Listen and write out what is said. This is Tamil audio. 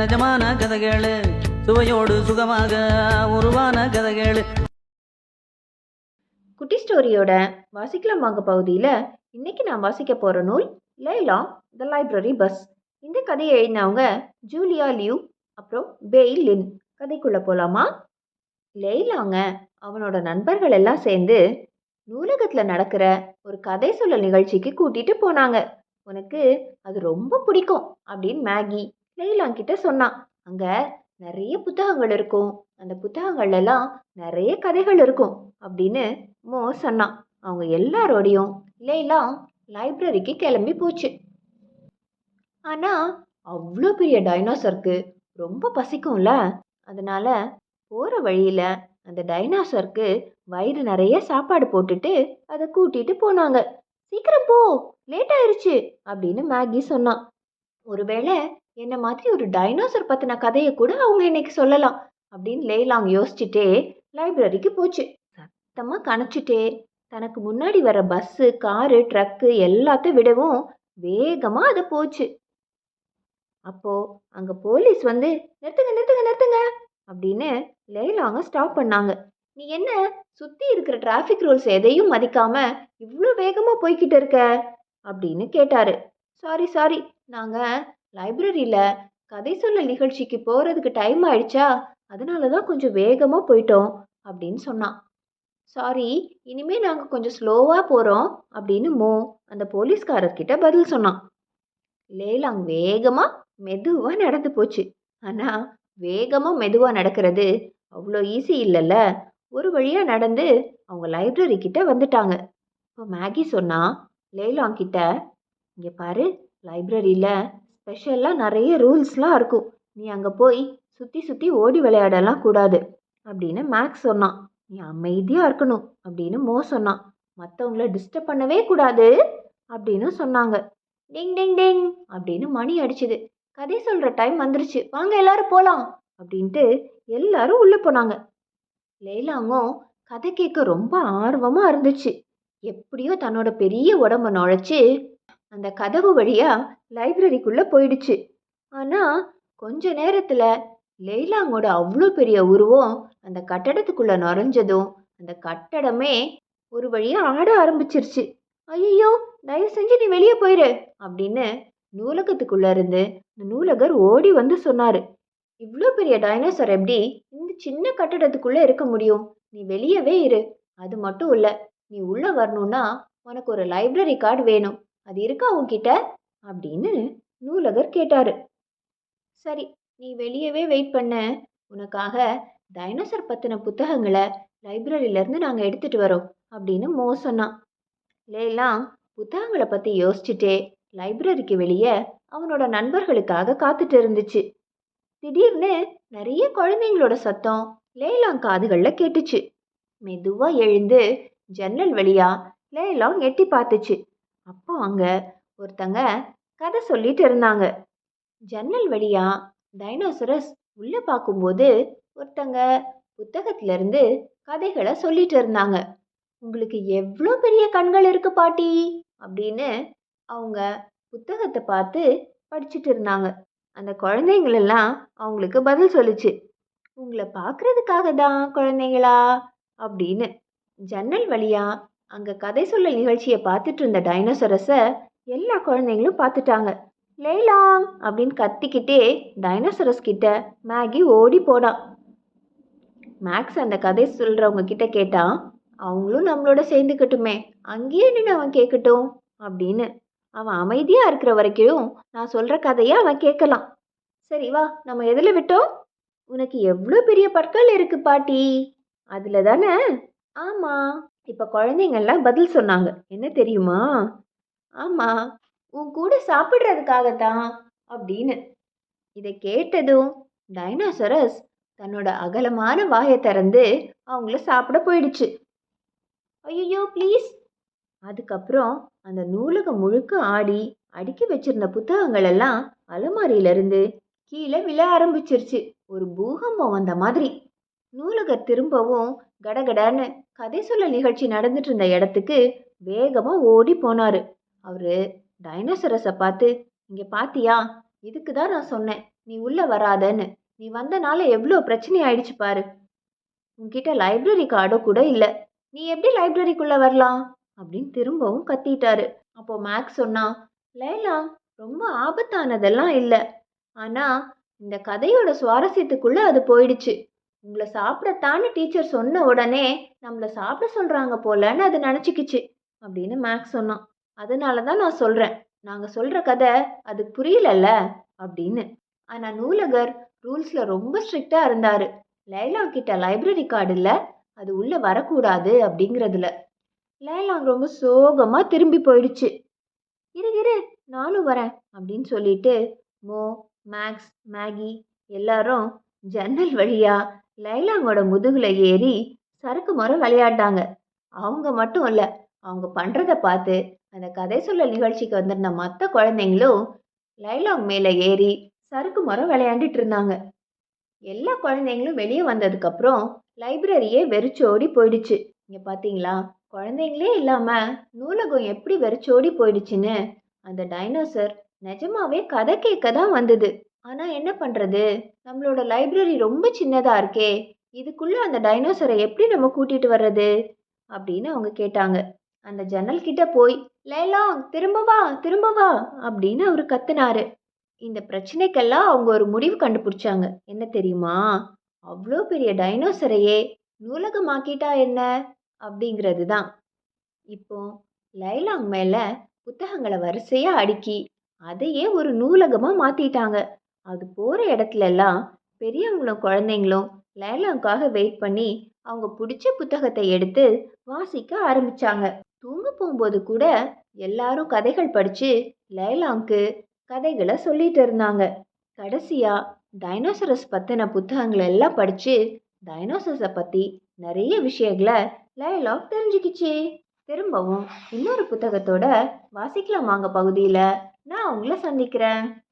நிஜமான கதைகள். சுவையோடு சுகமாக உருவான கதைகள். குட்டி ஸ்டோரியோட வாசிக்கலாம் வாங்க பகுதியில் இன்னைக்கு நான் வாசிக்க போகிற நூல் லைலா த லைப்ரரி பஸ். இந்த கதையை எழுதினவங்க ஜூலியா லியூ அப்புறம் பெய் லின். கதைக்குள்ளே போகலாமா லெய்லாங்க அவனோட நண்பர்கள் எல்லாம் சேர்ந்து நூலகத்தில் நடக்கிற ஒரு கதை சொல்ல நிகழ்ச்சிக்கு கூட்டிகிட்டு போனாங்க. உனக்கு அது ரொம்ப பிடிக்கும் அப்படின்னு மேகி லைலாங் கிட்ட சொன்னான். அங்கே நிறைய புத்தகங்கள் இருக்கும். அந்த புத்தகங்கள்ல எல்லாம் நிறைய கதைகள் இருக்கும் அப்படின்னு மோ சொன்னான். அவங்க எல்லாரோடையும் லைலா லைப்ரரிக்கு கிளம்பி போச்சு. ஆனால் அவ்வளோ பெரிய டைனோசருக்கு ரொம்ப பசிக்கும்ல. அதனால போகிற வழியில் அந்த டைனோசருக்கு வயிறு நிறைய சாப்பாடு போட்டுட்டு அதை கூட்டிட்டு போனாங்க. சீக்கிரம் போ லேட் ஆயிருச்சு அப்படின்னு மேகி சொன்னான். ஒருவேளை என்ன மாதிரி ஒரு டைனோசர் பற்றின கதையை கூட அவங்க இன்னைக்கு சொல்லலாம் அப்படின்னு லேலாங் யோசிச்சுட்டே லைப்ரரிக்கு போச்சு. சத்தமாக கணச்சிட்டே தனக்கு முன்னாடி வர பஸ்ஸு காரு ட்ரக்கு எல்லாத்தையும் விடவும் வேகமாக அது போச்சு. அப்போ அங்கே போலீஸ் வந்து நிறுத்துங்க நிறுத்துங்க நிறுத்துங்க அப்படின்னு லேலாங்க ஸ்டாப் பண்ணாங்க. நீ என்ன சுற்றி இருக்கிற டிராஃபிக் ரூல்ஸ் எதையும் மதிக்காம இவ்வளோ வேகமாக போய்கிட்டு இருக்க? அப்படின்னு கேட்டாரு. சாரி சாரி நாங்கள் லைப்ரரியில் கதை சொல்ல நிகழ்ச்சிக்கு போகிறதுக்கு டைம் ஆயிடுச்சா? அதனால தான் கொஞ்சம் வேகமாக போயிட்டோம் அப்படின்னு சொன்னான். சாரி இனிமே நாங்கள் கொஞ்சம் ஸ்லோவாக போகிறோம் அப்படின்னு மோ அந்த போலீஸ்காரர்கிட்ட பதில் சொன்னான். லேலாங் வேகமாக மெதுவாக நடந்து போச்சு. ஆனால் வேகமாக மெதுவாக நடக்கிறது அவ்வளோ ஈஸி இல்லைல்ல. ஒரு வழியாக நடந்து அவங்க லைப்ரரி கிட்ட வந்துட்டாங்க. இப்போ மேகி சொன்னா லேலாங் கிட்ட இங்கே பாரு லைப்ரரியில் ஸ்பெஷலாக நிறைய ரூல்ஸ்லாம் இருக்கும். நீ அங்கே போய் சுற்றி சுற்றி ஓடி விளையாடலாம் கூடாது. அப்படின்னு மேக்ஸ் சொன்னான். நீ அமைதியாக இருக்கணும் அப்படின்னு மோ சொன்னான். மற்றவங்கள டிஸ்டர்ப் பண்ணவே கூடாது அப்படின்னு சொன்னாங்க. டிங் டிங் டிங் அப்படின்னு மணி அடிச்சுது. கதை சொல்கிற டைம் வந்துருச்சு. வாங்க எல்லாரும் போகலாம் அப்படின்ட்டு எல்லாரும் உள்ளே போனாங்க. லேலாங்கும் கதை கேட்க ரொம்ப ஆர்வமாக இருந்துச்சு. எப்படியோ தன்னோட பெரிய உடம்ப நுழைச்சி அந்த கதவு வழியாக லைப்ரரிக்குள்ளே போயிடுச்சு. ஆனால் கொஞ்ச நேரத்தில் லைலாங்கோட அவ்வளோ பெரிய உருவம் அந்த கட்டடத்துக்குள்ளே நுழைஞ்சதும் அந்த கட்டடமே ஒரு வழியாக ஆட ஆரம்பிச்சிருச்சு. ஐயோ தயவு செஞ்சு நீ வெளியே போயிரு அப்படின்னு நூலகத்துக்குள்ள இருந்து இந்த நூலகர் ஓடி வந்து சொன்னாரு. இவ்வளோ பெரிய டைனோசர் எப்படி இந்த சின்ன கட்டடத்துக்குள்ள இருக்க முடியும்? நீ வெளியவே இரு. அது மட்டும் இல்லை நீ உள்ள வரணும்னா உனக்கு ஒரு லைப்ரரி கார்டு வேணும். அது இருக்கா உன்கிட்ட? அப்படின்னு நூலகர் கேட்டாரு. சரி நீ வெளியவே வெயிட் பண்ண. உனக்காக டைனோசர் பற்றின புத்தகங்களை லைப்ரரியிலேருந்து நாங்கள் எடுத்துட்டு வரோம் அப்படின்னு மோ சொன்னான். லேலாம் புத்தகங்களை பற்றி யோசிச்சுட்டே லைப்ரரிக்கு வெளியே அவனோட நண்பர்களுக்காக காத்துட்டு இருந்துச்சு. திடீர்னு நிறைய குழந்தைங்களோட சத்தம் லேலாங் காதுகளில் கேட்டுச்சு. மெதுவாக எழுந்து ஜன்னல் வழியா லேலாங் எட்டி பார்த்துச்சு. அப்போ அங்க ஒருத்தங்க கதை சொல்லிட்டு இருந்தாங்க. ஜன்னல் வழியா டைனோசரஸ் உள்ளே பார்க்கும்போது ஒருத்தங்க புத்தகத்துல இருந்து கதைகளை சொல்லிட்டு இருந்தாங்க. உங்களுக்கு எவ்வளோ பெரிய கண்கள் இருக்கு பாட்டி? அப்படின்னு அவங்க புத்தகத்தை பார்த்து படிச்சுட்டு இருந்தாங்க. அந்த குழந்தைங்களெல்லாம் அவங்களுக்கு பதில் சொல்லுச்சு. உங்களை பார்க்கறதுக்காக தான் குழந்தைங்களா அப்படின்னு ஜன்னல் வழியாக அங்கே கதை சொல்ல நிகழ்ச்சியை பார்த்துட்டு இருந்த டைனோசரஸை எல்லா குழந்தைங்களும் பார்த்துட்டாங்க. லேலாங் அப்படின்னு கத்திக்கிட்டே டைனோசரஸ் கிட்ட மேகி ஓடி போனான். மேக்ஸ் அந்த கதை சொல்கிறவங்க கிட்ட கேட்டான் அவங்களும் நம்மளோட சேர்ந்துக்கட்டுமே அங்கேயே நின்று அவன் கேட்கட்டும் அப்படின்னு. அவன் அமைதியாக இருக்கிற வரைக்கும் நான் சொல்கிற கதையை அவன் கேட்கலாம். சரி வா நம்ம எதில் விட்டோம்? உனக்கு எவ்வளோ பெரிய பற்கள் இருக்கு பாட்டி. அதில் தானே? ஆமாம் இப்போ குழந்தைங்கள்லாம் பதில் சொன்னாங்க. என்ன தெரியுமா? ஆமாம் உன் கூட சாப்பிட்றதுக்காகத்தான் அப்படின்னு. இதை கேட்டதும் டைனோசரஸ் தன்னோட அகலமான வாயை திறந்து அவங்கள சாப்பிட போயிடுச்சு. ஐயோ ப்ளீஸ். அதுக்கப்புறம் அந்த நூலகம் முழுக்க ஆடி அடுக்கி வச்சிருந்த புத்தகங்கள் எல்லாம் அலமாரியிலிருந்து கீழே விழ ஆரம்பிச்சிருச்சு. ஒரு பூகம்பம் வந்த மாதிரி. நூலகர் திரும்பவும் கடகடன்னு கதை சொல்ல நிகழ்ச்சி நடந்துட்டு இருந்த இடத்துக்கு வேகமாக ஓடி போனாரு. அவரு டைனோசரஸை பார்த்து இங்கே பாத்தியா? இதுக்கு தான் நான் சொன்னேன். நீ உள்ள வராதன்னு. நீ வந்தனால எவ்வளோ பிரச்சனை ஆயிடுச்சு பாரு. உன்கிட்ட லைப்ரரி கார்டோ கூட இல்லை. நீ எப்படி லைப்ரரிக்குள்ள வரலாம்? அப்படின்னு திரும்பவும் கத்திட்டாரு. அப்போ மேக்ஸ் சொன்னா லைலா ரொம்ப ஆபத்தானதெல்லாம் இல்லை. ஆனா இந்த கதையோட சுவாரஸ்யத்துக்குள்ள அது போயிடுச்சு. உங்களை சாப்பிடத்தான்னு டீச்சர் சொன்ன உடனே நம்மளை சாப்பிட சொல்கிறாங்க போலன்னு அது நினச்சிக்கிச்சு. அப்படின்னு மேக்ஸ் சொன்னான். அதனால தான் நான் சொல்கிறேன் நாங்கள் சொல்கிற கதை அது புரியலல்ல? அப்படின்னு. ஆனால் நூலகர் ரூல்ஸில் ரொம்ப ஸ்ட்ரிக்டாக இருந்தார். லைலா கிட்ட லைப்ரரி கார்டு இல்லை அது உள்ளே வரக்கூடாது அப்படிங்கிறதுல. லைலாங் ரொம்ப சோகமாக திரும்பி போயிடுச்சு. இரு இரு நானும் வரேன் அப்படின்னு சொல்லிட்டு மோ மேக்ஸ் மேகி எல்லாரும் ஜன்னல் வழியா லைலாங்கோட முதுகுல ஏறி சறுக்கு மரம் விளையாண்டாங்க அவங்க மட்டும் இல்ல அவங்க பண்றத பார்த்து அந்த கதை சொல்ல நிகழ்ச்சிக்கு வந்திருந்த மற்ற குழந்தைங்களும் லைலாங் மேல ஏறி சறுக்கு மரம் விளையாண்டுட்டு இருந்தாங்க. எல்லா குழந்தைங்களும் வெளியே வந்ததுக்கு அப்புறம் லைப்ரரியே வெறிச்சோடி போயிடுச்சு. இங்க பாத்தீங்களா? குழந்தைங்களே இல்லாம நூலகம் எப்படி வெறிச்சோடி போயிடுச்சுன்னு அந்த டைனோசர் நிஜமாவே கதை கேட்க தான் வந்தது. ஆனா என்ன பண்றது? நம்மளோட லைப்ரரி ரொம்ப சின்னதாக இருக்கே இதுக்குள்ளே அந்த டைனோசரை எப்படி நம்ம கூட்டிகிட்டு வர்றது? அப்படின்னு அவங்க கேட்டாங்க. அந்த ஜன்னல் கிட்ட போய் லேலாம் திரும்ப வா திரும்ப வா அப்படின்னு அவர் கத்துனாரு. இந்த பிரச்சனைக்கெல்லாம் அவங்க ஒரு முடிவு கண்டுபிடிச்சாங்க. என்ன தெரியுமா? அவ்வளோ பெரிய டைனோசரையே நூலகமாக்கிட்டா என்ன? அப்படிங்கிறது தான் இப்போ லைலாங் மேலே புத்தகங்களை வரிசையாக அடுக்கி அதையே ஒரு நூலகமாக மாற்றிட்டாங்க அது போகிற இடத்துல எல்லாம் பெரியவங்களும் குழந்தைங்களும் லைலாங்காக வெயிட் பண்ணி அவங்க பிடிச்ச புத்தகத்தை எடுத்து வாசிக்க ஆரம்பிச்சாங்க. தூங்க போகும்போது கூட எல்லாரும் கதைகள் படித்து லைலாங்க்கு கதைகளை சொல்லிட்டு இருந்தாங்க. கடைசியாக டைனோசரஸ் பற்றின புத்தகங்களை எல்லாம் படித்து டைனோசரஸை பற்றி நிறைய விஷயங்களை லைலாக் தெரிஞ்சுக்கிச்சு. திரும்பவும் இன்னொரு புத்தகத்தோட வாசிக்கலாம் வாங்க பகுதியில் நான் உங்களை சந்திக்கிறேன்.